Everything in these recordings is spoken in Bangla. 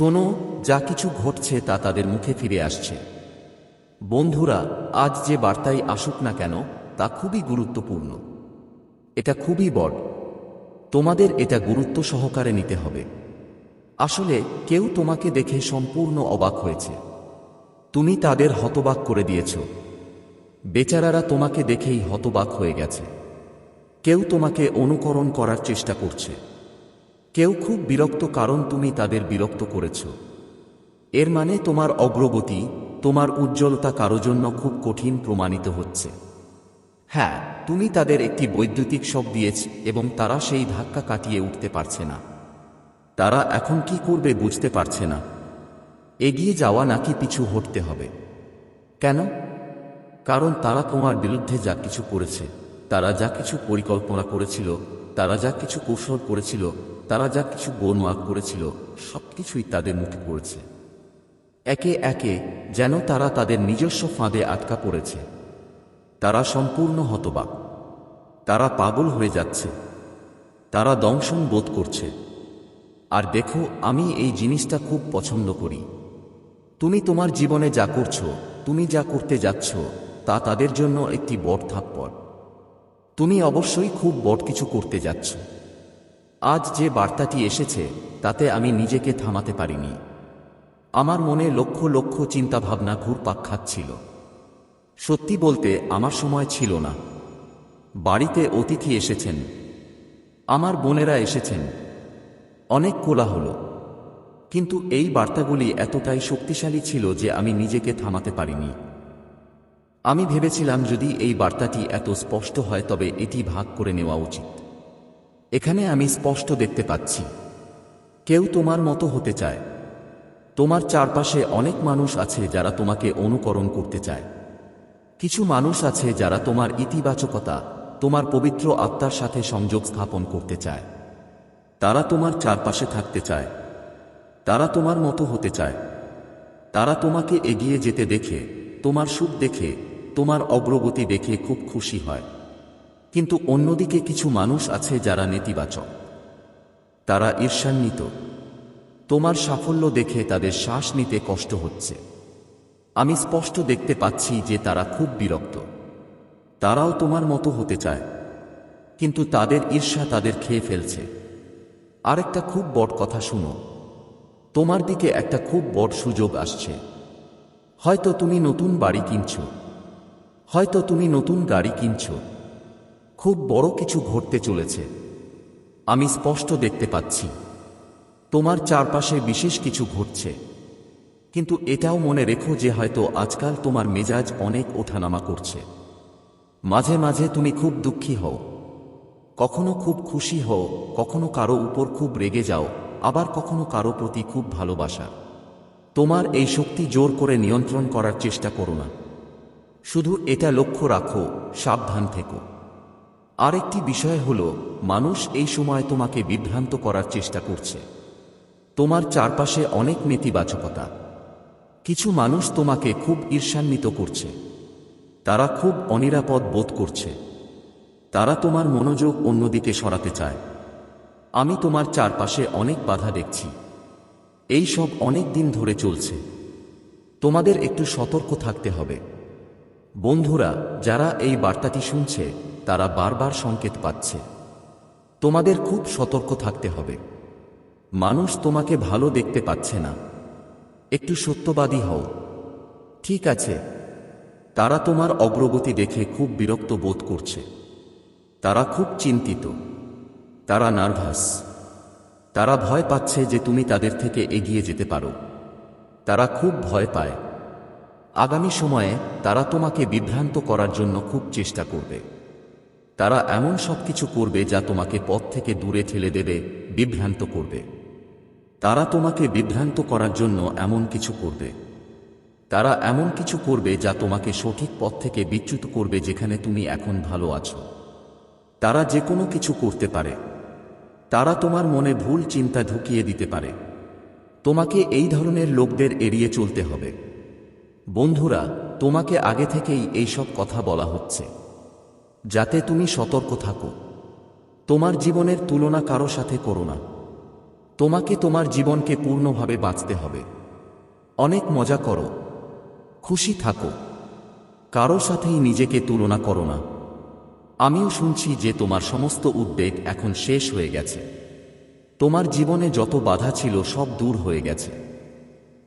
শোনো, যা কিছু ঘটছে তা তাদের মুখে ফিরে আসছে। বন্ধুরা, আজ যে বার্তাই আসুক না কেন, তা খুবই গুরুত্বপূর্ণ। এটা খুবই বড়। তোমাদের এটা গুরুত্ব সহকারে নিতে হবে। আসলে, কেউ তোমাকে দেখে সম্পূর্ণ অবাক হয়েছে। তুমি তাদের হতবাক করে দিয়েছ। বেচারারা তোমাকে দেখেই হতবাক হয়ে গেছে। কেউ তোমাকে অনুকরণ করার চেষ্টা করছে। কেউ খুব বিরক্ত কারণ তুমি তাদের বিরক্ত করেছ। এর মানে তোমার অগ্রগতি, তোমার উজ্জ্বলতা কারও জন্য খুব কঠিন প্রমাণিত হচ্ছে। হ্যাঁ তুমি তাদের একটি বৈদ্যুতিক শক দিয়েছ এবং তারা সেই ধাক্কা কাটিয়ে উঠতে পারছে না। তারা এখন কি করবে বুঝতে পারছে না। এগিয়ে যাওয়া নাকি পিছু হটতে হবে। কেন? কারণ তারা তোমার বিরুদ্ধে যা কিছু করেছে, তারা যা কিছু পরিকল্পনা করেছিল, তারা যা কিছু কৌশল করেছিল তারা যা কিছু গোনওয়াক করেছিল, সবকিছুই তাদের মুখে পড়েছে। একে একে যেন তারা তাদের নিজস্ব ফাঁদে আটকা পড়েছে। তারা সম্পূর্ণ হতবাক। তারা পাগল হয়ে যাচ্ছে। তারা দংশন বোধ করছে। আর দেখো, আমি এই জিনিসটা খুব পছন্দ করি। তুমি তোমার জীবনে যা করছ, তুমি যা করতে যাচ্ছ, তা তাদের জন্য একটি বট থাপ্পড়। তুমি অবশ্যই খুব বট কিছু করতে যাচ্ছ। আজ যে বার্তাটি এসেছে, তাতে আমি নিজেকে থামাতে পারিনি। আমার মনে লক্ষ লক্ষ চিন্তাভাবনা ঘুরপাক খাচ্ছিল। সত্যি বলতে, আমার সময় ছিল না। বাড়িতে অতিথি এসেছেন। আমার বোনেরা এসেছেন। অনেক কোলাহল। কিন্তু এই বার্তাগুলি এতটাই শক্তিশালী ছিল যে আমি নিজেকে থামাতে পারিনি। আমি ভেবেছিলাম যদি এই বার্তাটি এত স্পষ্ট হয়, তবে এটি ভাগ করে নেওয়া উচিত। এখানে আমি স্পষ্ট দেখতে পাচ্ছি। কেউ তোমার মতো হতে চায়। তোমার চারপাশে অনেক মানুষ আছে যারা তোমাকে অনুকরণ করতে চায়। কিছু মানুষ আছে যারা তোমার ইতিবাচকতা, তোমার পবিত্র আত্মার সাথে সংযোগ স্থাপন করতে চায়। তারা তোমার চারপাশে থাকতে চায়। তারা তোমার মতো হতে চায়। তারা তোমাকে এগিয়ে যেতে দেখে, তোমার সুখ দেখে, তোমার অগ্রগতি দেখে খুব খুশি হয়। কিন্তু অন্যদিকে কিছু মানুষ আছে যারা নেতিবাচক। তারা ঈর্ষান্বিত। তোমার সাফল্য দেখে তাদের শ্বাস নিতে কষ্ট হচ্ছে। আমি স্পষ্ট দেখতে পাচ্ছি যে তারা খুব বিরক্ত। তারাও তোমার মতো হতে চায়। কিন্তু তাদের ঈর্ষা তাদের খেয়ে ফেলছে। আরেকটা খুব বড় কথা শুনো। তোমার দিকে একটা খুব বড় সুযোগ আসছে। হয়তো তুমি নতুন বাড়ি কিনছ। হয়তো তুমি নতুন গাড়ি কিনছ। খুব বড় কিছু ঘটতে চলেছে। আমি স্পষ্ট দেখতে পাচ্ছি। তোমার চারপাশে বিশেষ কিছু ঘটছে। কিন্তু এটাও মনে রেখো যে হয়তো আজকাল তোমার মেজাজ অনেক ওঠানামা করছে। মাঝে মাঝে তুমি খুব দুঃখী হও। কখনো খুব খুশি হও, কখনো কারও উপর খুব রেগে যাও, আবার কখনো কারও প্রতি খুব ভালোবাসা। তোমার এই শক্তি জোর করে নিয়ন্ত্রণ করার চেষ্টা করো না। শুধু এটা লক্ষ্য রাখো, সাবধান থেকো। আরেকটি বিষয় হল, মানুষ এই সময় তোমাকে বিভ্রান্ত করার চেষ্টা করছে। তোমার চারপাশে অনেক নেতিবাচকতা। কিছু মানুষ তোমাকে খুব ঈর্ষান্বিত করছে। তারা খুব অনিরাপদ বোধ করছে। তারা তোমার মনোযোগ অন্যদিকে সরাতে চায়। আমি তোমার চারপাশে অনেক বাধা দেখছি। এই সব অনেক দিন ধরে চলছে। তোমাদের একটু সতর্ক থাকতে হবে। বন্ধুরা, যারা এই বার্তাটি শুনছে তারা বারবার সংকেত পাচ্ছে। তোমাদের খুব সতর্ক থাকতে হবে। মানুষ তোমাকে ভালো দেখতে পাচ্ছে না। একটু সত্যবাদী হও। ঠিক আছে। তারা তোমার অগ্রগতি দেখে খুব বিরক্ত বোধ করছে। তারা খুব চিন্তিত। তারা নার্ভাস। তারা ভয় পাচ্ছে যে তুমি তাদের থেকে এগিয়ে যেতে পারো। তারা খুব ভয় পায়। আগামী সময়ে তারা তোমাকে বিভ্রান্ত করার জন্য খুব চেষ্টা করবে। তারা এমন সব কিছু করবে যা তোমাকে পথ থেকে দূরে ঠেলে দেবে, বিভ্রান্ত করবে। তারা তোমাকে বিভ্রান্ত করার জন্য এমন কিছু করবে। তারা এমন কিছু করবে যা তোমাকে সঠিক পথ থেকে বিচ্যুত করবে যেখানে তুমি এখন ভালো আছো। তারা যে কোনো কিছু করতে পারে। তারা তোমার মনে ভুল চিন্তা ঢুকিয়ে দিতে পারে। তোমাকে এই ধরনের লোকদের এড়িয়ে চলতে হবে। বন্ধুরা, তোমাকে আগে থেকেই এই সব কথা বলা হচ্ছে। যাতে তুমি সতর্ক থাকো। তোমার জীবনের তুলনা কারও সাথে করো না। তোমাকে তোমার জীবনকে পূর্ণভাবে বাঁচতে হবে। অনেক মজা করো। খুশি থাকো। কারও সাথেই নিজেকে তুলনা করো না। আমিও শুনছি যে তোমার সমস্ত উদ্বেগ এখন শেষ হয়ে গেছে। তোমার জীবনে যত বাধা ছিল সব দূর হয়ে গেছে।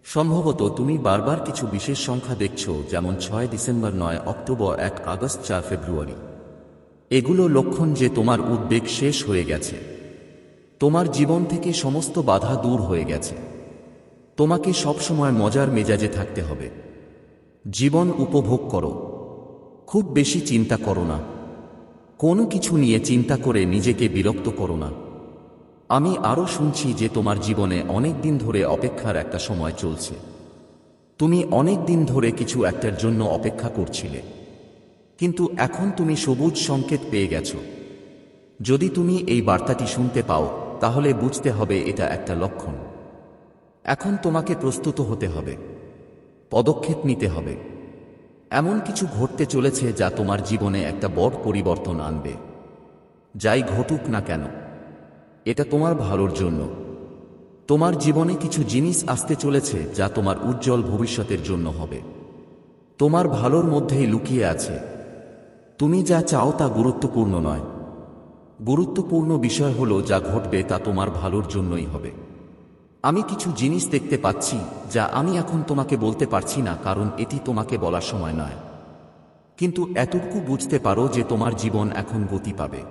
সম্ভবত তুমি বারবার কিছু বিশেষ সংখ্যা দেখছ যেমন ছয় ডিসেম্বর নয়, অক্টোবর এক, আগস্ট চার ফেব্রুয়ারি। এগুলো লক্ষণ যে তোমার উদ্বেগ শেষ হয়ে গেছে। তোমার জীবন থেকে সমস্ত বাধা দূর হয়ে গেছে। তোমাকে সবসময় মজার মেজাজে থাকতে হবে। জীবন উপভোগ করো। খুব বেশি চিন্তা করো না। কোনো কিছু নিয়ে চিন্তা করে নিজেকে বিরক্ত করো না। আমি আরও শুনছি যে তোমার জীবনে অনেক দিন ধরে অপেক্ষার একটা সময় চলছে। তুমি অনেক দিন ধরে কিছু একটার জন্য অপেক্ষা করছিলে। কিন্তু এখন তুমি সবুজ সংকেত পেয়ে গেছো। যদি তুমি এই বার্তাটি শুনতে পাও, তাহলে বুঝতে হবে এটা একটা লক্ষণ। এখন তোমাকে প্রস্তুত হতে হবে। পদক্ষেপ নিতে হবে। এমন কিছু ঘটতে চলেছে যা তোমার জীবনে একটা বড় পরিবর্তন আনবে। যাই ঘটুক না কেন, এটা তোমার ভালোর জন্য। তোমার জীবনে কিছু জিনিস আসতে চলেছে যা তোমার উজ্জ্বল ভবিষ্যতের জন্য হবে। তোমার ভালোর মধ্যেই লুকিয়ে আছে। তুমি যা চাও তা গুরুত্বপূর্ণ নয়। গুরুত্বপূর্ণ বিষয় হলো যা ঘটবে তা তোমার ভালোর জন্যই হবে। আমি কিছু জিনিস দেখতে পাচ্ছি যা আমি এখন তোমাকে বলতে পারছি না, কারণ এটি তোমাকে বলার সময় নয়। কিন্তু এতটুকু বুঝতে পারো যে তোমার জীবন এখন গতি পাবে।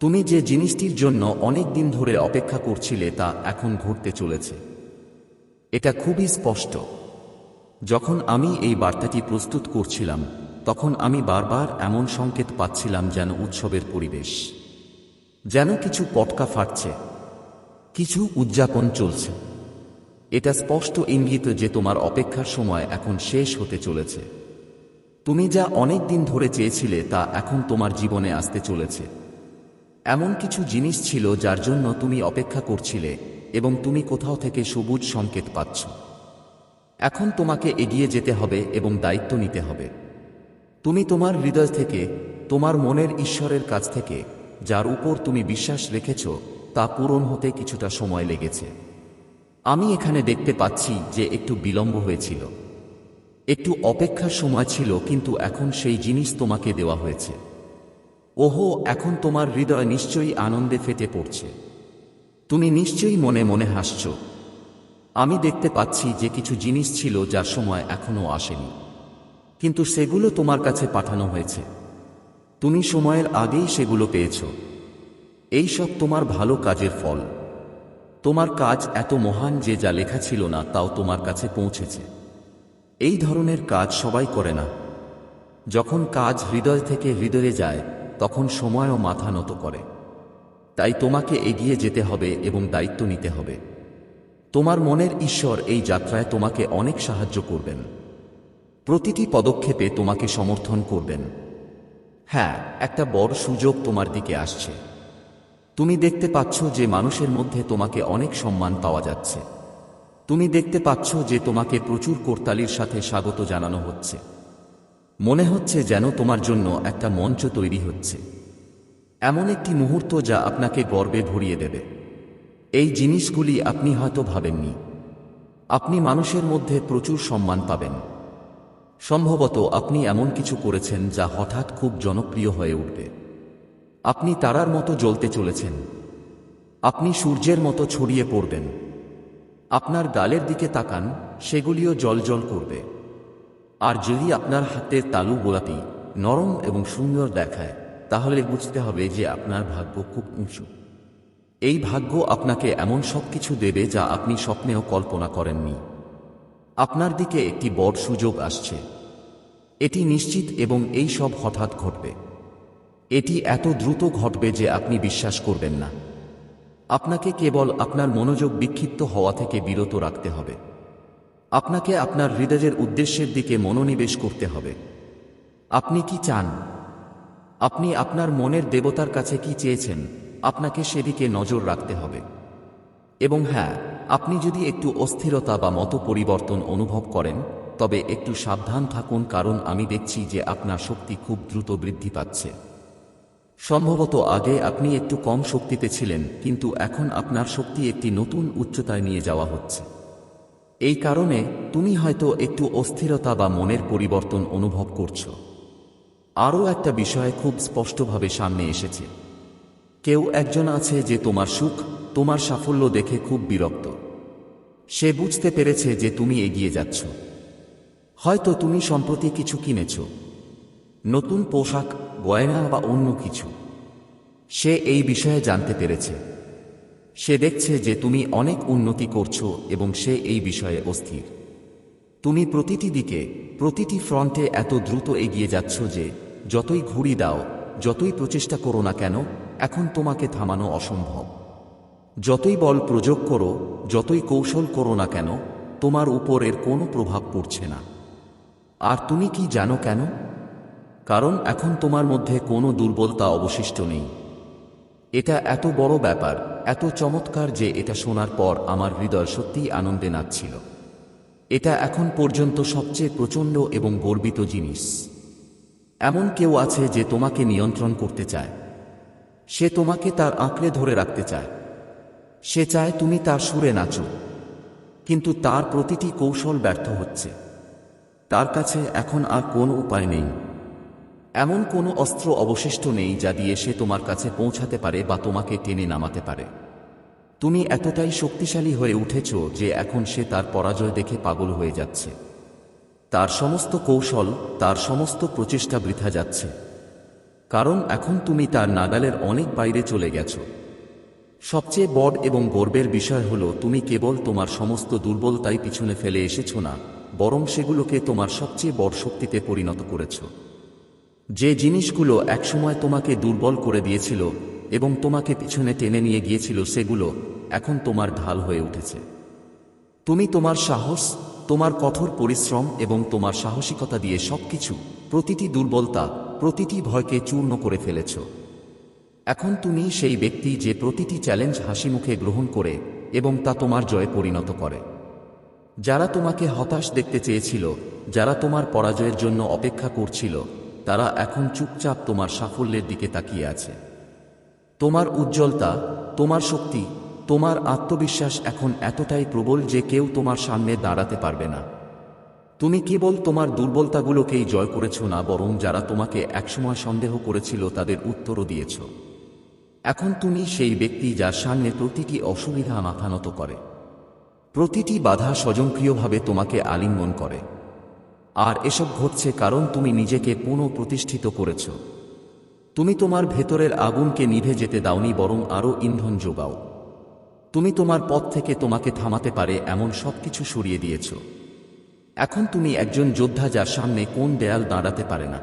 তুমি যে জিনিসটির জন্য অনেক দিন ধরে অপেক্ষা করছিলে তা এখন ঘটতে চলেছে। এটা খুবই স্পষ্ট। যখন আমি এই বার্তাটি প্রস্তুত করছিলাম তখন আমি বারবার এমন সংকেত পাচ্ছিলাম যেন উৎসবের পরিবেশ, যেন কিছু পটকা ফাটছে, কিছু উদযাপন চলছে। এটা স্পষ্ট ইঙ্গিত যে তোমার অপেক্ষার সময় এখন শেষ হতে চলেছে। তুমি যা অনেক দিন ধরে চেয়েছিলে তা এখন তোমার জীবনে আসতে চলেছে। এমন কিছু জিনিস ছিল যার জন্য তুমি অপেক্ষা করছিলে এবং তুমি কোথাও থেকে সবুজ সংকেত পাচ্ছ। এখন তোমাকে এগিয়ে যেতে হবে এবং দায়িত্ব নিতে হবে। তুমি তোমার হৃদয় থেকে, তোমার মনের ঈশ্বরের কাছ থেকে, যার উপর তুমি বিশ্বাস রেখেছ, তা পূরণ হতে কিছুটা সময় লেগেছে। আমি এখানে দেখতে পাচ্ছি যে একটু বিলম্ব হয়েছিল। একটু অপেক্ষার সময় ছিল, কিন্তু এখন সেই জিনিস তোমাকে দেওয়া হয়েছে। ওহো, এখন তোমার হৃদয় নিশ্চয়ই আনন্দে ফেটে পড়ছে। তুমি নিশ্চয়ই মনে মনে হাসছ। আমি দেখতে পাচ্ছি যে কিছু জিনিস ছিল যার সময় এখনও আসেনি। কিন্তু সেগুলো তোমার কাছে পাঠানো হয়েছে। তুমি সময়ের আগেই সেগুলো পেয়েছ। এই সব তোমার ভালো কাজের ফল। তোমার কাজ এত মহান যে যা লেখা ছিল না, তাও তোমার কাছে পৌঁছেছে। এই ধরনের কাজ সবাই করে না। যখন কাজ হৃদয় থেকে হৃদয়ে যায়, তখন সময়ও মাথা নত করে। তাই তোমাকে এগিয়ে যেতে হবে এবং দায়িত্ব নিতে হবে। তোমার মনের ঈশ্বর এই যাত্রায় তোমাকে অনেক সাহায্য করবেন। প্রতিটি পদক্ষেপে তোমাকে সমর্থন করবেন। হ্যাঁ একটা বড় সুযোগ তোমার দিকে আসছে। তুমি দেখতে পাচ্ছ যে মানুষের মধ্যে তোমাকে অনেক সম্মান পাওয়া যাচ্ছে। তুমি দেখতে পাচ্ছ যে তোমাকে প্রচুর কোরতালির সাথে স্বাগত জানানো হচ্ছে। মনে হচ্ছে যেন তোমার জন্য একটা মঞ্চ তৈরি হচ্ছে। এমন একটি মুহূর্ত যা আপনাকে গর্বে ভরিয়ে দেবে। এই জিনিসগুলি আপনি হয়তো ভাবেননি। আপনি মানুষের মধ্যে প্রচুর সম্মান পাবেন। সম্ভবত আপনি এমন কিছু করেছেন যা হঠাৎ খুব জনপ্রিয় হয়ে উঠবে। আপনি তারার মতো জ্বলতে চলেছেন। আপনি সূর্যের মতো ছড়িয়ে পড়বেন। আপনার গালের দিকে তাকান, সেগুলিও জল করবে। আর যদি আপনার হাতের তালু গোলাপি, নরম এবং সুন্দর দেখায়, তাহলে বুঝতে হবে যে আপনার ভাগ্য খুব উঁচু। এই ভাগ্য আপনাকে এমন সব কিছু দেবে যা আপনি স্বপ্নেও কল্পনা করেননি। আপনার দিকে একটি বড় সুযোগ আসছে। এটি নিশ্চিত এবং এই সব হঠাৎ ঘটবে। এটি এত দ্রুত ঘটবে যে আপনি বিশ্বাস করবেন না। আপনাকে কেবল আপনার মনোযোগ বিক্ষিপ্ত হওয়া থেকে বিরত রাখতে হবে। আপনাকে আপনার হৃদয়ের উদ্দেশ্যের দিকে মনোনিবেশ করতে হবে। আপনি কি চান? আপনি আপনার মনের দেবতার কাছে কি চেয়েছেন? আপনাকে সেদিকে নজর রাখতে হবে। এবং হ্যাঁ আপনি যদি একটু অস্থিরতা বা মত পরিবর্তন অনুভব করেন, তবে একটু সাবধান থাকুন কারণ আমি দেখছি যে আপনার শক্তি খুব দ্রুত বৃদ্ধি পাচ্ছে। সম্ভবত আগে আপনি একটু কম শক্তিতে ছিলেন, কিন্তু এখন আপনার শক্তি একটি নতুন উচ্চতায় নিয়ে যাওয়া হচ্ছে। এই কারণে তুমি হয়তো একটু অস্থিরতা বা মনের পরিবর্তন অনুভব করছ। আরও একটা বিষয় খুব স্পষ্টভাবে সামনে এসেছে। কেউ একজন আছে যে তোমার সুখ তোমার সাফল্য দেখে খুব বিরক্ত। সে বুঝতে পেরেছে যে তুমি এগিয়ে যাচ্ছ। হয়তো তুমি সম্প্রতি কিছু কিনেছ। নতুন পোশাক, গয়না বা অন্য কিছু। সে এই বিষয়ে জানতে পেরেছে। সে দেখছে যে তুমি অনেক উন্নতি করছ এবং সে এই বিষয়ে অস্থির। তুমি প্রতিটি দিকে, প্রতিটি ফ্রন্টে এত দ্রুত এগিয়ে যাচ্ছ যে, যতই ঘুরি দাও, যতই প্রচেষ্টা করো না কেন, এখন তোমাকে থামানো অসম্ভব। যতই বল প্রয়োগ করো, যতই কৌশল করো না কেন, তোমার উপর এর কোনো প্রভাব পড়ছে না। আর তুমি কি জানো কেন? কারণ এখন তোমার মধ্যে কোনো দুর্বলতা অবশিষ্ট নেই। এটা এত বড় ব্যাপার, এত চমৎকার যে এটা শোনার পর আমার হৃদয় সত্যিই আনন্দে নাচছিল। এটা এখন পর্যন্ত সবচেয়ে প্রচণ্ড এবং গর্বিত জিনিস। এমন কেউ আছে যে তোমাকে নিয়ন্ত্রণ করতে চায়। সে তোমাকে তার আঁকড়ে ধরে রাখতে চায়। সে চায় তুমি তার সুরে নাচো। কিন্তু তার প্রতিটি কৌশল ব্যর্থ হচ্ছে। তার কাছে এখন আর কোনো উপায় নেই। এমন কোনো অস্ত্র অবশিষ্ট নেই যা দিয়ে সে তোমার কাছে পৌঁছাতে পারে বা তোমাকে টেনে নামাতে পারে। তুমি এতটাই শক্তিশালী হয়ে উঠেছ যে এখন সে তার পরাজয় দেখে পাগল হয়ে যাচ্ছে। তার সমস্ত কৌশল, তার সমস্ত প্রচেষ্টা বৃথা যাচ্ছে। কারণ এখন তুমি তার নাগালের অনেক বাইরে চলে গেছো। সবচেয়ে বড় এবং গর্বের বিষয় হল, তুমি কেবল তোমার সমস্ত দুর্বলতাই পিছনে ফেলে এসেছ না, বরং সেগুলোকে তোমার সবচেয়ে বড় শক্তিতে পরিণত করেছ। যে জিনিসগুলো একসময় তোমাকে দুর্বল করে দিয়েছিল এবং তোমাকে পিছনে টেনে নিয়ে গিয়েছিল, সেগুলো এখন তোমার ঢাল হয়ে উঠেছে। তুমি তোমার সাহস, তোমার কঠোর পরিশ্রম এবং তোমার সাহসিকতা দিয়ে সবকিছু, প্রতিটি দুর্বলতা, প্রতিটি ভয়কে চূর্ণ করে ফেলেছ। এখন তুমি সেই ব্যক্তি যে প্রতিটি চ্যালেঞ্জ হাসি মুখে গ্রহণ করে এবং তা তোমার জয়ে পরিণত করে। যারা তোমাকে হতাশ দেখতে চেয়েছিল, যারা তোমার পরাজয়ের জন্য অপেক্ষা করছিল, তারা এখন চুপচাপ তোমার সাফল্যের দিকে তাকিয়ে আছে। তোমার উজ্জ্বলতা, তোমার শক্তি, তোমার আত্মবিশ্বাস এখন এতটাই প্রবল যে কেউ তোমার সামনে দাঁড়াতে পারবে না। তুমি কেবল তোমার দুর্বলতাগুলোকেই জয় করেছ না, বরং যারা তোমাকে একসময় সন্দেহ করেছিল তাদের উত্তরও দিয়েছ। এখন তুমি সেই ব্যক্তি যার সামনে প্রতিটি অসুবিধা মাথা নত করে। প্রতিটি বাধা স্বজনক্রিয়ভাবে তোমাকে আলিঙ্গন করে। আর এসব ঘটছে কারণ তুমি নিজেকে পুনঃ প্রতিষ্ঠিত করেছ। তুমি তোমার ভেতরের আগুনকে নিভে যেতে দাওনি, বরং আরও ইন্ধন যোগাও। তুমি তোমার পথ থেকে তোমাকে থামাতে পারে এমন সবকিছু সরিয়ে দিয়েছ। এখন তুমি একজন যোদ্ধা যার সামনে কোন দেয়াল দাঁড়াতে পারে না।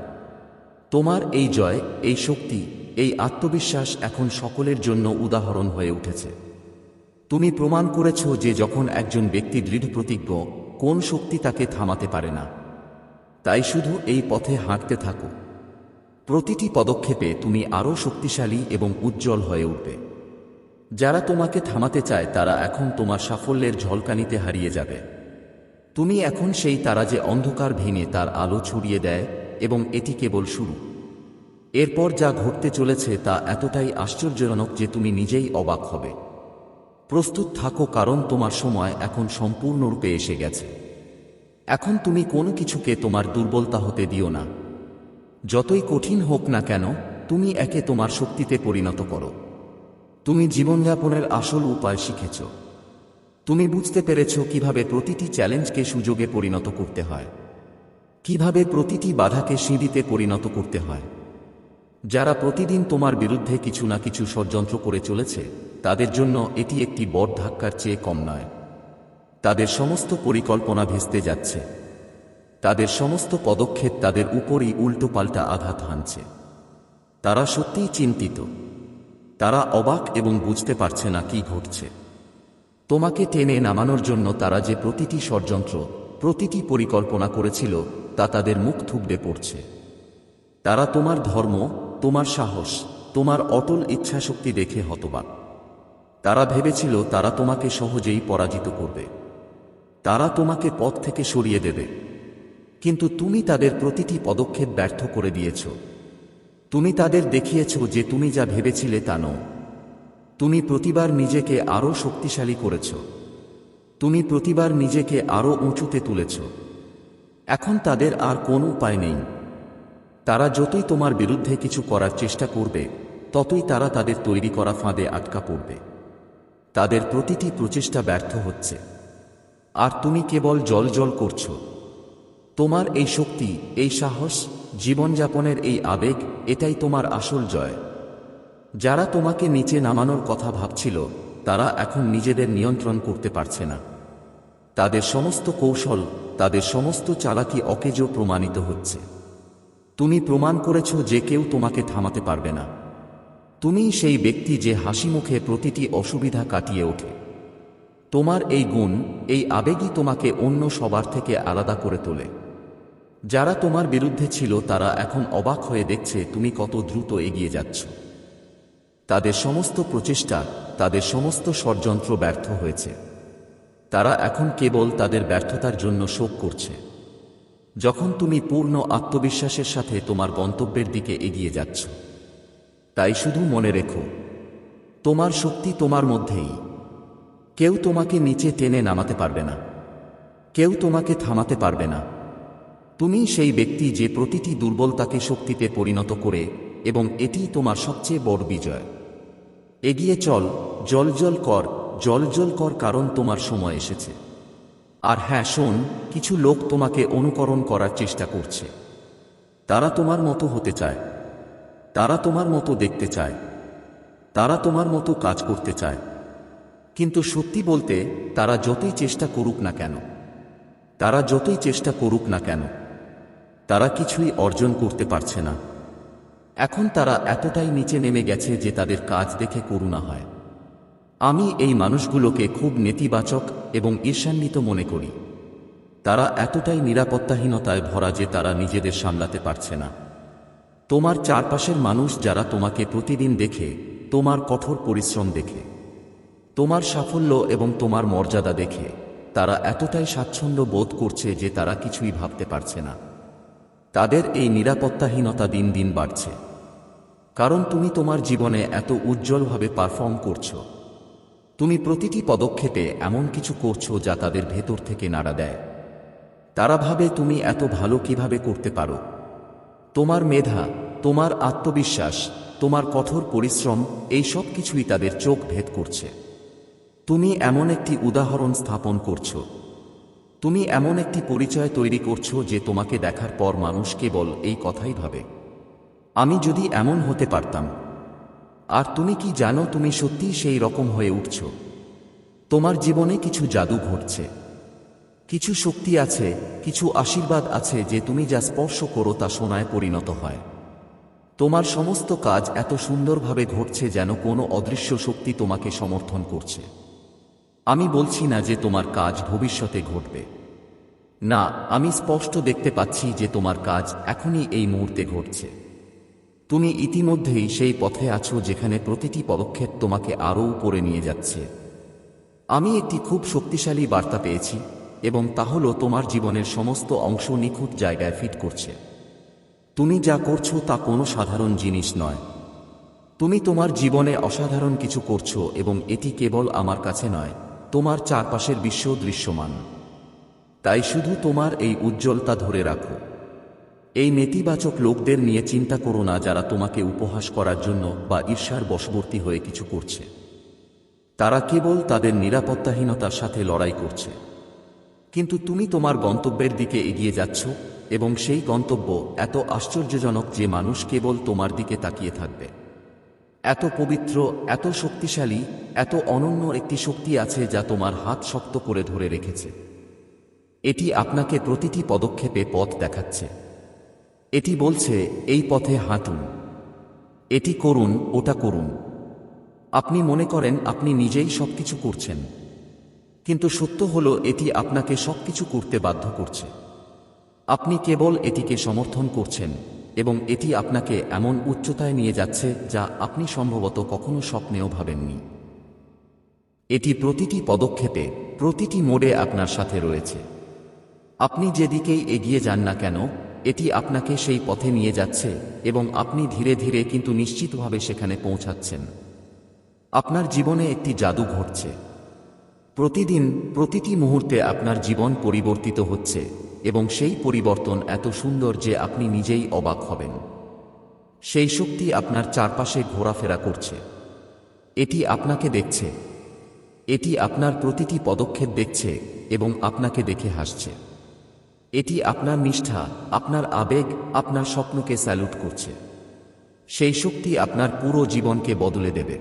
তোমার এই জয়, এই শক্তি এই আত্মবিশ্বাস এখন সকলের জন্য উদাহরণ হয়ে উঠেছে। তুমি প্রমাণ করেছ যে যখন একজন ব্যক্তি দৃঢ় প্রতিজ্ঞ, কোন শক্তি তাকে থামাতে পারে না। তাই শুধু এই পথে হাঁটতে থাকো। প্রতিটি পদক্ষেপে তুমি আরও শক্তিশালী এবং উজ্জ্বল হয়ে উঠবে। যারা তোমাকে থামাতে চায়, তারা এখন তোমার সাফল্যের ঝলকানিতে হারিয়ে যাবে। তুমি এখন সেই তারা যে অন্ধকার ভেঙে তার আলো ছড়িয়ে দেয় এবং এটি কেবল শুরু। এরপর যা ঘটতে চলেছে তা এতটাই আশ্চর্যজনক যে তুমি নিজেই অবাক হবে। প্রস্তুত থাকো কারণ তোমার সময় এখন সম্পূর্ণরূপে এসে গেছে। এখন তুমি কোনো কিছুকে তোমার দুর্বলতা হতে দিও না। যতই কঠিন হোক না কেন, তুমি একে তোমার শক্তিতে পরিণত করো। তুমি জীবনযাপনের আসল উপায় শিখেছ। তুমি বুঝতে পেরেছ কীভাবে প্রতিটি চ্যালেঞ্জকে সুযোগে পরিণত করতে হয়। কীভাবে প্রতিটি বাধাকে সিঁড়িতে পরিণত করতে হয়। যারা প্রতিদিন তোমার বিরুদ্ধে কিছু না কিছু ষড়যন্ত্র করে চলেছে, তাদের জন্য এটি একটি বড় ধাক্কার চেয়ে কম নয়। তাদের সমস্ত পরিকল্পনা ভেস্তে যাচ্ছে। তাদের সমস্ত পদক্ষেপ তাদের উপরই উল্টো পাল্টা আঘাত হানছে। তারা সত্যিই চিন্তিত। তারা অবাক এবং বুঝতে পারছে না কি ঘটছে। তোমাকে টেনে নামানোর জন্য তারা যে প্রতিটি ষড়যন্ত্র, প্রতিটি পরিকল্পনা করেছিল, তা তাদের মুখ থুবড়ে পড়ছে। তারা তোমার ধর্ম তোমার সাহস, তোমার অটল ইচ্ছাশক্তি দেখে হতবাক। তারা ভেবেছিল তারা তোমাকে সহজেই পরাজিত করবে। তারা তোমাকে পথ থেকে সরিয়ে দেবে। কিন্তু তুমি তাদের প্রতিটি পদক্ষেপ ব্যর্থ করে দিয়েছ। তুমি তাদের দেখিয়েছ যে তুমি যা ভেবেছিলে তা নও। তুমি প্রতিবার নিজেকে আরও শক্তিশালী করেছ। তুমি প্রতিবার নিজেকে আরও উঁচুতে তুলেছ। এখন তাদের আর কোনো উপায় নেই। তারা যতই তোমার বিরুদ্ধে কিছু করার চেষ্টা করবে, ততই তারা তাদের তৈরি করা ফাঁদে আটকা পড়বে। তাদের প্রতিটি প্রচেষ্টা ব্যর্থ হচ্ছে। আর তুমি কেবল জল জল করছ। তোমার এই শক্তি, এই সাহস, জীবনযাপনের এই আবেগ, এটাই তোমার আসল জয়। যারা তোমাকে নিচে নামানোর কথা ভাবছিল, তারা এখন নিজেদের নিয়ন্ত্রণ করতে পারছে না। তাদের সমস্ত কৌশল, তাদের সমস্ত চালাকি অকেজ প্রমাণিত হচ্ছে। তুমি প্রমাণ করেছ যে কেউ তোমাকে থামাতে পারবে না। তুমি সেই ব্যক্তি যে হাসি মুখে প্রতিটি অসুবিধা কাটিয়ে ওঠে। তোমার এই গুণ, এই আবেগই তোমাকে অন্য সবার থেকে আলাদা করে তোলে। যারা তোমার বিরুদ্ধে ছিল, তারা এখন অবাক হয়ে দেখছে তুমি কত দ্রুত এগিয়ে যাচ্ছ। তাদের সমস্ত প্রচেষ্টা, তাদের সমস্ত ষড়যন্ত্র ব্যর্থ হয়েছে। তারা এখন কেবল তাদের ব্যর্থতার জন্য শোক করছে। যখন তুমি পূর্ণ আত্মবিশ্বাসের সাথে তোমার গন্তব্যের দিকে এগিয়ে যাচ্ছ, তাই শুধু মনে রেখো, তোমার শক্তি তোমার মধ্যেই। কেউ তোমাকে নিচে টেনে নামাতে পারবে না, কেউ তোমাকে থামাতে পারবে না। তুমি সেই ব্যক্তি যে প্রতিটি দুর্বলতাকে শক্তিতে পরিণত করে এবং এটি তোমার সবচেয়ে বড় বিজয়। এগিয়ে চল জল জল কর জল জল কর কারণ তোমার সময় এসেছে। আর হ্যাঁ শোন, কিছু লোক তোমাকে অনুকরণ করার চেষ্টা করছে। তারা তোমার মতো হতে চায়। তারা তোমার মতো দেখতে চায়। তারা তোমার মতো কাজ করতে চায়। কিন্তু সত্যি বলতে, তারা যতই চেষ্টা করুক না কেন, তারা যতই চেষ্টা করুক না কেন, তারা কিছুই অর্জন করতে পারছে না। এখন তারা এতটাই নিচে নেমে গেছে যে তাদের কাজ দেখে করুণা হয়। আমি এই মানুষগুলোকে খুব নেতিবাচক এবং ঈর্ষান্বিত মনে করি। তারা এতটাই নিরাপত্তাহীনতায় ভরা যে তারা নিজেদের সামলাতে পারছে না। তোমার চারপাশের মানুষ যারা তোমাকে প্রতিদিন দেখে, তোমার কঠোর পরিশ্রম দেখে, তোমার সাফল্য এবং তোমার মর্যাদা দেখে, তারা এতটাই স্বাচ্ছন্দ্য বোধ করছে যে তারা কিছুই ভাবতে পারছে না। তাদের এই নিরাপত্তাহীনতা দিন দিন বাড়ছে। কারণ তুমি তোমার জীবনে এত উজ্জ্বলভাবে পারফর্ম করছ। তুমি প্রতিটি পদক্ষেপে এমন কিছু করছ যা তাদের ভেতর থেকে নাড়া দেয়। তারা ভাবে তুমি এত ভালো কীভাবে করতে পারো। তোমার মেধা, তোমার আত্মবিশ্বাস, তোমার কঠোর পরিশ্রম, এই সব কিছুই তাদের চোখ ভেদ করছে। তুমি এমন একটি উদাহরণ স্থাপন করছ। তুমি এমন একটি পরিচয় তৈরি করছ যে তোমাকে দেখার পর মানুষ কেবল এই কথাই ভাবে। আমি যদি এমন হতে পারতাম আর তুমি কি জানো তুমি সত্যিই সেই রকম হয়ে উঠছ? তোমার জীবনে কিছু জাদু ঘটছে। কিছু শক্তি আছে, কিছু আশীর্বাদ আছে যে তুমি যা স্পর্শ করো তা সোনায় পরিণত হয়। তোমার সমস্ত কাজ এত সুন্দরভাবে ঘটছে যেন কোনো অদৃশ্য শক্তি তোমাকে সমর্থন করছে। আমি বলছি না যে তোমার কাজ ভবিষ্যতে ঘটবে। না, আমি স্পষ্ট দেখতে পাচ্ছি যে তোমার কাজ এখনই এই মুহূর্তে ঘটছে। তুমি ইতিমধ্যেই সেই পথে আছো যেখানে প্রতিটি পদক্ষেপ তোমাকে আরও উপরে নিয়ে যাচ্ছে। আমি একটি খুব শক্তিশালী বার্তা পেয়েছি, এবং তা হল তোমার জীবনের সমস্ত অংশ নিখুঁত জায়গায় ফিট করছে। তুমি যা করছ তা কোনো সাধারণ জিনিস নয়। তুমি তোমার জীবনে অসাধারণ কিছু করছ, এবং এটি কেবল আমার কাছে নয়, তোমার চারপাশের বিশ্ব দৃশ্যমান। তাই শুধু তোমার এই উজ্জ্বলতা ধরে রাখো। এই নেতিবাচক লোকদের নিয়ে চিন্তা করো না যারা তোমাকে উপহাস করার জন্য বা ঈর্ষার বশবর্তী হয়ে কিছু করছে। তারা কেবল তাদের নিরাপত্তাহীনতার সাথে লড়াই করছে। কিন্তু তুমি তোমার গন্তব্যের দিকে এগিয়ে যাচ্ছ এবং সেই গন্তব্য এত আশ্চর্যজনক যে মানুষ কেবল তোমার দিকে তাকিয়ে থাকবে। এত পবিত্র, এত শক্তিশালী, এত অনন্য একটি শক্তি আছে যা তোমার হাত শক্ত করে ধরে রেখেছে। এটি আপনাকে প্রতিটি পদক্ষেপে পথ দেখাচ্ছে। এটি বলছে, এই পথে হাঁটুন। এটি করুন, ওটা করুন। আপনি মনে করেন, আপনি নিজেই সবকিছু করছেন। কিন্তু সত্য হল, এটি আপনাকে সবকিছু করতে বাধ্য করছে। আপনি কেবল এটিকে সমর্থন করছেন, এবং এটি আপনাকে এমন উচ্চতায় নিয়ে যাচ্ছে, যা আপনি সম্ভবত কখনো স্বপ্নেও ভাবেননি। এটি প্রতিটি পদক্ষেপে, প্রতিটি মোড়ে আপনার সাথে রয়েছে। আপনি যেদিকেই এগিয়ে যান না কেন এটি আপনাকে সেই পথে নিয়ে যাচ্ছে এবং আপনি ধীরে ধীরে কিন্তু নিশ্চিতভাবে সেখানে পৌঁছাচ্ছেন। আপনার জীবনে একটি জাদু ঘটছে। প্রতিদিন, প্রতিটি মুহূর্তে আপনার জীবন পরিবর্তিত হচ্ছে এবং সেই পরিবর্তন এত সুন্দর যে আপনি নিজেই অবাক হবেন। সেই শক্তি আপনার চারপাশে ঘোরাফেরা করছে। এটি আপনাকে দেখছে। এটি আপনার প্রতিটি পদক্ষেপ দেখছে এবং আপনাকে দেখে হাসছে। এটি আপনার নিষ্ঠা, আপনার আবেগ, আপনার স্বপ্নকে স্যালুট করছে। সেই শক্তি আপনার পুরো জীবনকে বদলে দেবে।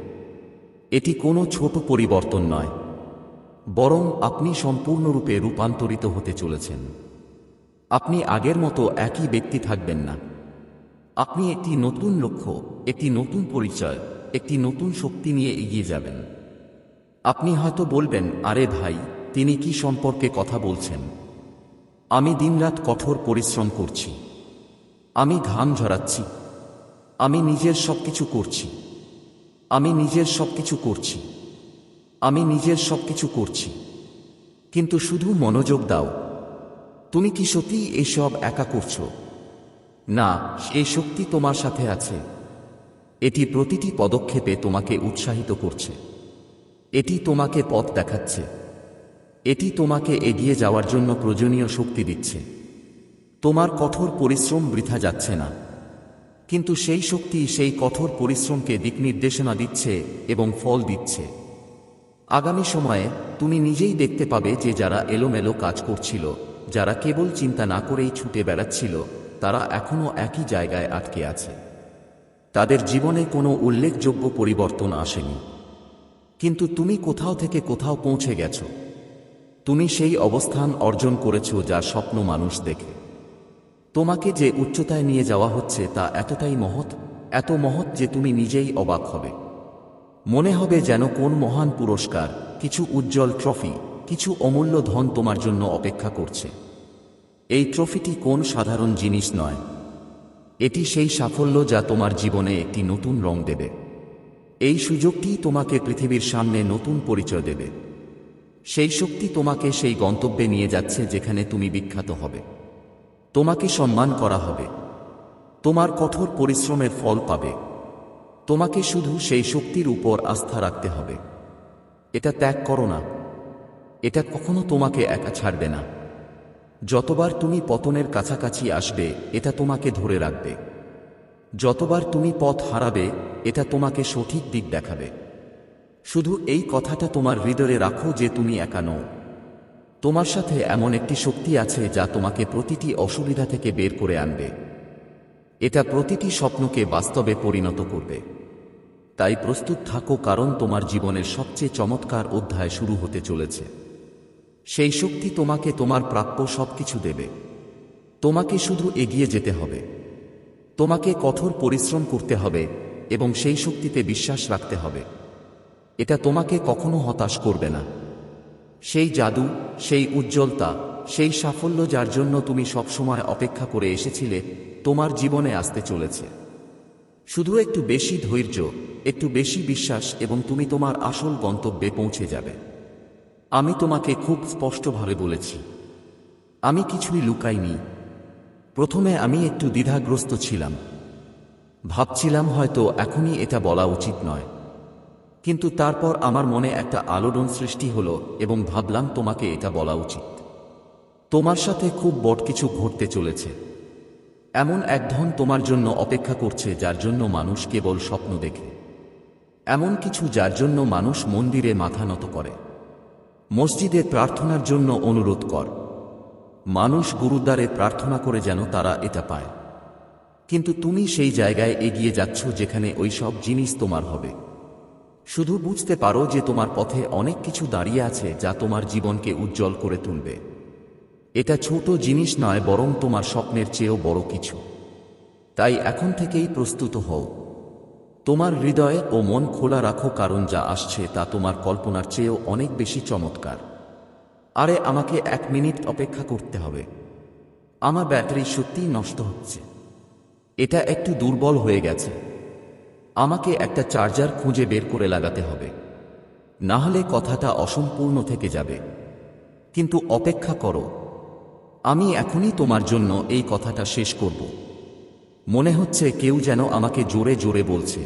এটি কোনো ছোট পরিবর্তন নয়। বরং আপনি সম্পূর্ণরূপে রূপান্তরিত হতে চলেছেন। আপনি আগের মতো একই ব্যক্তি থাকবেন না। আপনি একটি নতুন লক্ষ্য, একটি নতুন পরিচয়, একটি নতুন শক্তি নিয়ে এগিয়ে যাবেন। আপনি হয়তো বলবেন, আরে ভাই, তিনি কি সম্পর্কে কথা বলছেন? আমি দিনরাত কঠোর পরিশ্রম করছি। আমি ঘাম ঝরাচ্ছি। আমি নিজের সব কিছু করছি। আমি নিজের সব কিছু করছি। আমি নিজের সব কিছু করছি। কিন্তু শুধু মনোযোগ দাও। তুমি কি সত্যি এসব একা করছ? না এই শক্তি তোমার সাথে আছে। এটি প্রতিটি পদক্ষেপে তোমাকে উৎসাহিত করছে। এটি তোমাকে পথ দেখাচ্ছে। এটি তোমাকে এগিয়ে যাওয়ার জন্য প্রয়োজনীয় শক্তি দিচ্ছে। তোমার কঠোর পরিশ্রম বৃথা যাচ্ছে না। কিন্তু সেই শক্তি সেই কঠোর পরিশ্রমকে দিক নির্দেশনা দিচ্ছে এবং ফল দিচ্ছে। আগামী সময়ে তুমি নিজেই দেখতে পাবে যে যারা এলোমেলো কাজ করছিল, যারা কেবল চিন্তা না করেই ছুটে বেড়াচ্ছিল, তারা এখনও একই জায়গায় আটকে আছে। তাদের জীবনে কোনো উল্লেখযোগ্য পরিবর্তন আসেনি। কিন্তু তুমি কোথাও থেকে কোথাও পৌঁছে গেছো। তুমি সেই অবস্থান অর্জন করেছ যা স্বপ্ন মানুষ দেখে। তোমাকে যে উচ্চতায় নিয়ে যাওয়া হচ্ছে তা এতটাই মহৎ, এত মহৎ যে তুমি নিজেই অবাক হবে। মনে হবে যেন কোন মহান পুরস্কার, কিছু উজ্জ্বল ট্রফি, কিছু অমূল্য ধন তোমার জন্য অপেক্ষা করছে। এই ট্রফিটি কোন সাধারণ জিনিস নয়। এটি সেই সাফল্য যা তোমার জীবনে একটি নতুন রং দেবে। এই সুযোগটি তোমাকে পৃথিবীর সামনে নতুন পরিচয় দেবে। সেই শক্তি তোমাকে সেই গন্তব্যে নিয়ে যাচ্ছে যেখানে তুমি বিখ্যাত হবে। তোমাকে সম্মান করা হবে। তোমার কঠোর পরিশ্রমের ফল পাবে। তোমাকে শুধু সেই শক্তির উপর আস্থা রাখতে হবে। এটা ত্যাগ করো না। এটা কখনো তোমাকে একা ছাড়বে না। যতবার তুমি পতনের কাছাকাছি আসবে, এটা তোমাকে ধরে রাখবে। যতবার তুমি পথ হারাবে, এটা তোমাকে সঠিক দিক দেখাবে। শুধু এই কথাটা তোমার হৃদয়ে রাখো যে তুমি একা নও। তোমার সাথে এমন একটি শক্তি আছে যা তোমাকে প্রতিটি অসুবিধা থেকে বের করে আনবে। এটা প্রতিটি স্বপ্নকে বাস্তবে পরিণত করবে। তাই প্রস্তুত থাকো কারণ তোমার জীবনের সবচেয়ে চমৎকার অধ্যায় শুরু হতে চলেছে। সেই শক্তি তোমাকে তোমার প্রাপ্য সবকিছু দেবে। তোমাকে শুধু এগিয়ে যেতে হবে। তোমাকে কঠোর পরিশ্রম করতে হবে এবং সেই শক্তিতে বিশ্বাস রাখতে হবে। এটা তোমাকে কখনো হতাশ করবে না। সেই জাদু, সেই উজ্জ্বলতা, সেই সাফল্য যার জন্য তুমি সবসময় অপেক্ষা করে এসেছিলে, তোমার জীবনে আসতে চলেছে। শুধু একটু বেশি ধৈর্য, একটু বেশি বিশ্বাস এবং তুমি তোমার আসল গন্তব্যে পৌঁছে যাবে। আমি তোমাকে খুব স্পষ্টভাবে বলেছি। আমি কিছুই লুকাইনি। প্রথমে আমি একটু দ্বিধাগ্রস্ত ছিলাম। ভাবছিলাম হয়তো এখনই এটা বলা উচিত নয়। কিন্তু তারপর আমার মনে একটা আলোড়ন সৃষ্টি হলো এবং ভাবলাম তোমাকে এটা বলা উচিত। তোমার সাথে খুব বড় কিছু ঘটতে চলেছে। এমন এক ধন তোমার জন্য অপেক্ষা করছে যার জন্য মানুষ কেবল স্বপ্ন দেখে। এমন কিছু যার জন্য মানুষ মন্দিরে মাথা নত করে। মসজিদে প্রার্থনার জন্য অনুরোধ কর। মানুষ গুরুদ্বারে প্রার্থনা করে যেন তারা এটা পায়। কিন্তু তুমি সেই জায়গায় এগিয়ে যাচ্ছ যেখানে ওই সব জিনিস তোমার হবে। শুধু বুঝতে পারো যে তোমার পথে অনেক কিছু দাঁড়িয়ে আছে যা তোমার জীবনকে উজ্জ্বল করে তুলবে। এটা ছোট জিনিস নয়, বরং তোমার স্বপ্নের চেয়েও বড় কিছু। তাই এখন থেকেই প্রস্তুত হও। তোমার হৃদয় ও মন খোলা রাখো, কারণ যা আসছে তা তোমার কল্পনার চেয়েও অনেক বেশি চমৎকার। আরে, আমাকে এক মিনিট অপেক্ষা করতে হবে। আমার ব্যাটারি সত্যিই নষ্ট হচ্ছে। এটা একটু দুর্বল হয়ে গেছে। আমাকে একটা চার্জার খুঁজে বের করে লাগাতে হবে। না হলে কথাটা অসম্পূর্ণ থেকে যাবে। কিন্তু অপেক্ষা করো। আমি এখনই তোমার জন্য এই কথাটা শেষ করব। মনে হচ্ছে কেউ যেন আমাকে জোরে জোরে বলছে।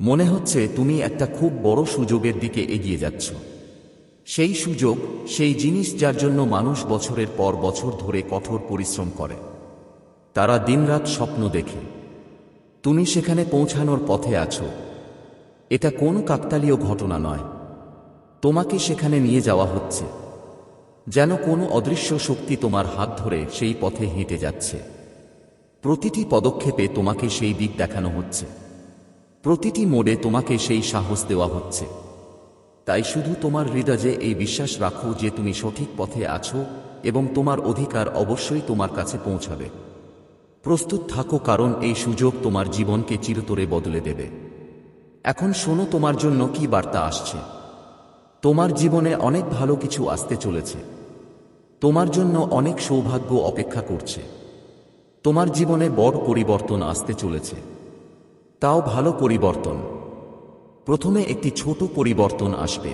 মনে হচ্ছে তুমি একটা খুব বড় সুযোগের দিকে এগিয়ে যাচ্ছ। সেই সুযোগ, সেই জিনিস যার জন্য মানুষ বছরের পর বছর ধরে কঠোর পরিশ্রম করে। তারা দিনরাত স্বপ্ন দেখে। তুমি সেখানে পৌঁছানোর পথে আছো। এটা কোন কাকতালীয় ঘটনা নয়। তোমাকে সেখানে নিয়ে যাওয়া হচ্ছে। যেন কোনো অদৃশ্য শক্তি তোমার হাত ধরে সেই পথে হেঁটে যাচ্ছে। প্রতিটি পদক্ষেপে তোমাকে সেই দিক দেখানো হচ্ছে। প্রতিটি মোড়ে তোমাকে সেই সাহস দেওয়া হচ্ছে। তাই শুধু তোমার হৃদয়ে এই বিশ্বাস রাখো যে তুমি সঠিক পথে আছো এবং তোমার অধিকার অবশ্যই তোমার কাছে পৌঁছাবে। প্রস্তুত থাকো কারণ এই সুযোগ তোমার জীবনকে চিরতরে বদলে দেবে। এখন শোনো তোমার জন্য কি বার্তা আসছে। তোমার জীবনে অনেক ভালো কিছু আসতে চলেছে। তোমার জন্য অনেক সৌভাগ্য অপেক্ষা করছে। তোমার জীবনে বড় পরিবর্তন আসতে চলেছে। তাও ভালো পরিবর্তন। প্রথমে একটি ছোট পরিবর্তন আসবে।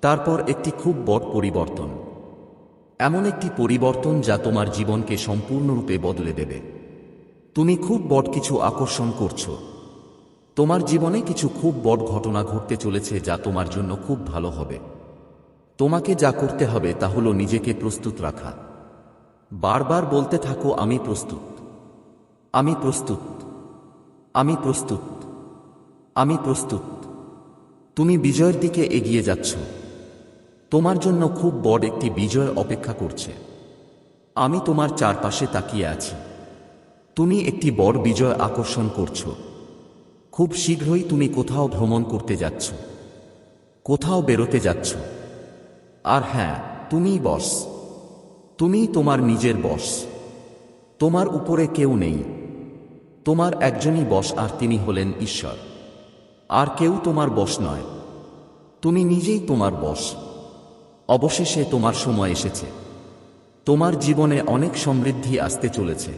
তারপর একটি খুব বড় পরিবর্তন। এমন একটি পরিবর্তন যা তোমার জীবনকে সম্পূর্ণরূপে বদলে দেবে। তুমি খুব বড় কিছু আকর্ষণ করছ। তোমার জীবনে কিছু খুব বড় ঘটনা ঘটতে চলেছে যা তোমার জন্য খুব ভালো হবে। তোমাকে যা করতে হবে তা হলো নিজেকে প্রস্তুত রাখা। বারবার বলতে থাকো, আমি প্রস্তুত। আমি প্রস্তুত। আমি প্রস্তুত। আমি প্রস্তুত। তুমি বিজয়ের দিকে এগিয়ে যাচ্ছ। তোমার জন্য খুব বড় একটি বিজয় অপেক্ষা করছে। আমি তোমার চারপাশে তাকিয়ে আছি। তুমি একটি বড় বিজয় আকর্ষণ করছ। খুব শীঘ্রই তুমি কোথাও ভ্রমণ করতে যাচ্ছ। কোথাও বেরোতে যাচ্ছ। আর হ্যাঁ তুমিই বস। তুমি তোমার নিজের বস। তোমার উপরে কেউ নেই। তোমার একজনই বস আর তিনি হলেন ঈশ্বর। আর কেউ তোমার বস নয়। তুমি নিজেই তোমার বস। অবশেষে তোমার সময় এসেছে। তোমার জীবনে অনেক সমৃদ্ধি আসতে চলেছে।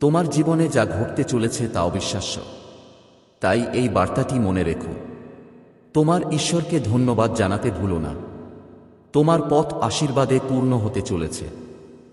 তোমার জীবনে যা ঘটতে চলেছে তা অবিশ্বাস্য তাই এই বার্তাটি মনে রেখো। তোমার ঈশ্বরকে ধন্যবাদ জানাতে ভুলো না। তোমার পথ আশীর্বাদে পূর্ণ হতে চলেছে।